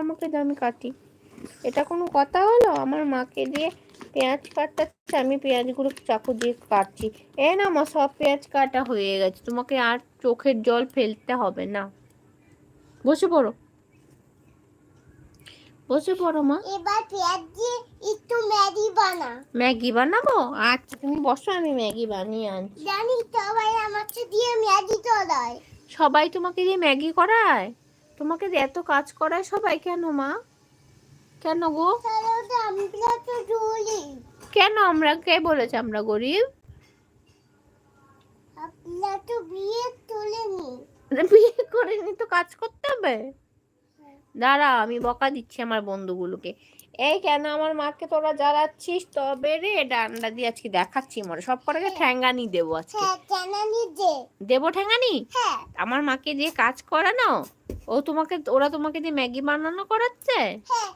আমাকে দে আমি কাটি। এটা কোনো কথা হলো? আমার মাকে দিয়ে পেঁয়াজ কাটাচ্ছে আমি পেঁয়াজগুলো চাকু দিয়ে কাটছি। এ না মা সব পেঁয়াজ কাটা হয়ে গেছে। তোমাকে আর চোখের জল ফেলতে হবে না। বসে পড়ো। বসে পড়ো মা। এবার পেঁয়াজ দিয়ে একটু ম্যাগি বানা ম্যাগি বানাবো? আচ্ছা তুমি বসো আমি ম্যাগি বানিয়ে আনছি। জানি সবাই আমাকে দিয়ে ম্যাগি চড়ায় সবাই তোমাকে দিয়ে ম্যাগি করায়? তোমাকে এত কাজ করায় সবাই কেন মা? কেন গো? কেন আমরা কে বলেছে আমরা গরিব? তো বিয়ে তোলেনি বিয়ে করিনি তো কাজ করতে হবে? দাঁড়া আমি বকা দিচ্ছি আমার বন্ধুগুলোকে। এই কেন আমার মাকে তোরা জ্বালাচ্ছিস? তবে রে ডান্ডা দিয়ে আজকে দেখাচ্ছি মরে। সব কটাকে ঠ্যাঙ্গানি দেবো আজকে। হ্যাঁ দেবো ঠ্যাঙ্গানি? হ্যাঁ। আমার মাকে দিয়ে কাজ করানো ও তোমাকে ওরা তোমাকে দিয়ে ম্যাগি বানানো করাচ্ছে? হ্যাঁ।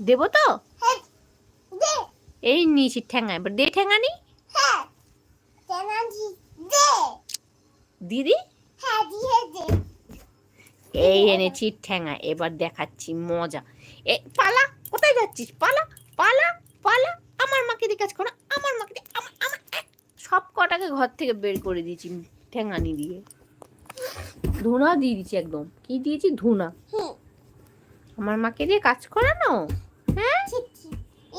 দেবো তো? হ্যাঁ এই নিয়েছি ঠ্যাঙ্গা এবার দে ঠ্যাঙ্গানি হ্যাঁ দিদি? এই এনেছি ঠ্যাঙ্গা এবার দেখাচ্ছি মজা। এ পালা কোথায় যাচ্ছিস? পালা পালা পালা। আমার মাকে দিয়ে কাজ করো আমার মাকে দিয়ে আমার আমার সব কটাকে ঘর থেকে বের করে দিয়েছি ঠ্যাঙ্গানি দিয়ে। ধুনা দিয়ে দিয়েছি একদম। কি দিয়েছি? ধুনা। আমার মাকে দিয়ে কাজ করানো? হ্যাঁ।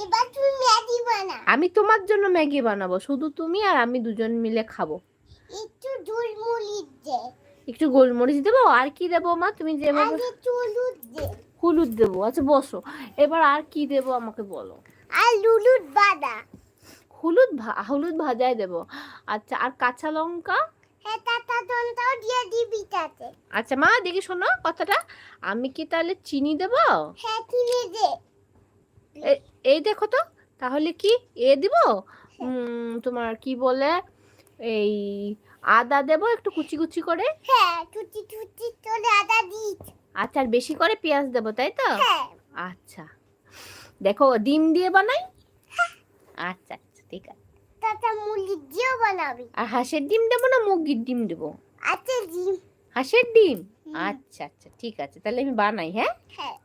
এবার তুই ম্যাগি বানা আমি তোমার জন্য ম্যাগি বানাবো। শুধু তুমি আর আমি দুজন মিলে খাব। একটু ঝুলমুলি দে। একটু গোলমরিচ দেবো? আর কি দেবো মা? তুমি আগে চুলুদ দে। হলুদ দেবো। আচ্ছা বসো। এবার আর কি দেবো আমাকে বলো? আর লুলুদ বাদা। হলুদ হলুদ ভাজায় দেবো। আচ্ছা আর কাঁচা লঙ্কা? হ্যাঁ টাটা দিয়ে দিবি তাতে। আচ্ছা মা দেখি শোনো কথাটা। আমি কি তাহলে চিনি দেবো? হ্যাঁ তুলে দে। এই দেখো তো তাহলে কি এ দিব? তোমার কি বলে এই আদা দেবো একটু কুচি কুচি করে? হ্যাঁ টুটি টুটি তোলে আদা দিস আচ্ছা আর বেশি করে পেঁয়াজ দেবো তাই তো? হ্যাঁ। আচ্ছা। দেখো ডিম দিয়ে বানাই? আচ্ছা আচ্ছা ঠিক আছে। দিয়েও বানাবি। আর হাঁসের ডিম দেবো না মুরগির ডিম দেবো? আচ্ছা ডিম। হাঁসের ডিম? আচ্ছা আচ্ছা ঠিক আছে তাহলে আমি বানাই হ্যাঁ? হ্যাঁ।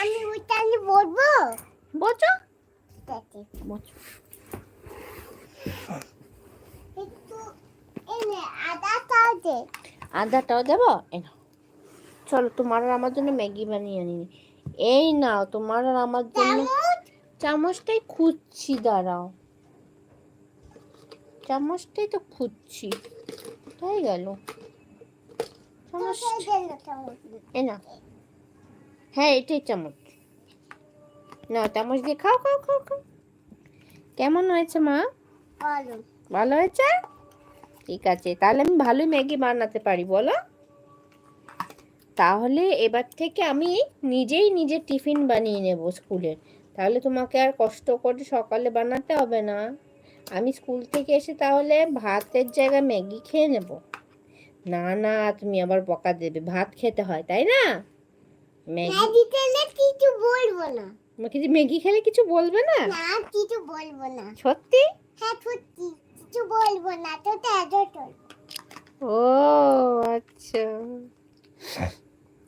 আমি ওইটা আমি বলব? বচো তাতে বচো আদাটাও দেবো? এই নাও। চলো তোমার আর আমার জন্য ম্যাগি বানিয়ে আনি। এই নাও তোমার আর আমার জন্য চামচটাই খুঁজছি দাঁড়াও। চামচটাই তো খুঁজছি কোথায় গেল? এ না। হ্যাঁ এটাই চামচ। না চামচ দিয়ে খাও খাও খাও খাও। কেমন হয়েছে মা? ভালো। ভালো হয়েছে? ঠিক আছে তাহলে আমি ভালোই ম্যাগি বানাতে পারি বলো। তাহলে এবার থেকে আমি নিজেই নিজের টিফিন বানিয়ে নেব স্কুলের। তাহলে তোমাকে আর কষ্ট করে সকালে বানাতে হবে না। আমি স্কুল থেকে এসে তাহলে ভাতের জায়গায় ম্যাগি খেয়ে নেব। না না তুমি আবার বকা দেবে। ভাত খেতে হয় তাই না? ম্যাগি খেলে কিছু বলব না। যে ম্যাগি খেলে কিছু বলবে না? না কিছু বলব না। সত্যি? হ্যাঁ সত্যি। কিছু বলব না তো তেজো ও আচ্ছা।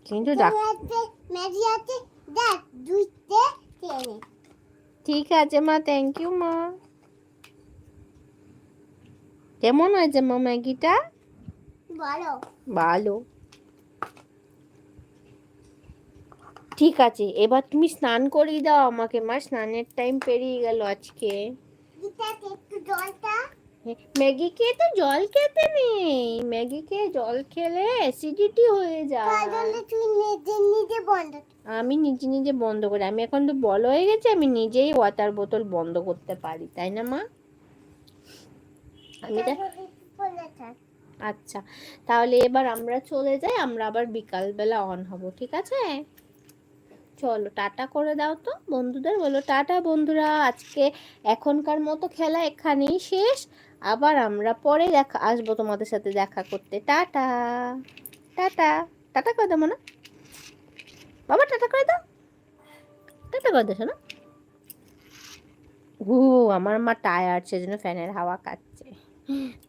কিন্তু ডাক ম্যাগি আছে দেখ দুইতে ঠিক আছে মা থ্যাংক ইউ মা। কেমন হয়েছে মা ম্যাগিটা? ভালো। ভালো। ঠিক আছে এবার তুমি স্নান করিয়ে দাও আমাকে মা স্নানের টাইম পেরিয়ে গেল আজকে। জলটা ম্যাগি খেয়ে তো জল খেতে নেই। ম্যাগি খেয়ে জল খেলে অ্যাসিডিটি হয়ে যায়। জন্য তুই নিজে নিজে বন্ধ আমি নিজে নিজে বন্ধ করি। আমি এখন তো বড় হয়ে গেছে আমি নিজেই ওয়াটার বোতল বন্ধ করতে পারি তাই না মা? আমি দেখ আচ্ছা তাহলে এবার আমরা চলে যাই আমরা আবার বিকালবেলা অন হব ঠিক আছে? চলো টাটা করে দাও তো বন্ধুদের। বলো টাটা বন্ধুরা আজকে এখনকার মতো খেলা এখানেই শেষ। আবার আমরা পরে দেখা, আসব তোমাদের সাথে দেখা করতে। টাটা। টাটা। টাটা করে দেবো না বাবা, টাটা করে দাও। টাটা করে দেশো না হু আমার মা টায়ার্ড সেজন্য ফ্যানের হাওয়া কাটছে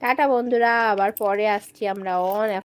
টাটা, বন্ধুরা। আবার পরে আসছি আমরা অন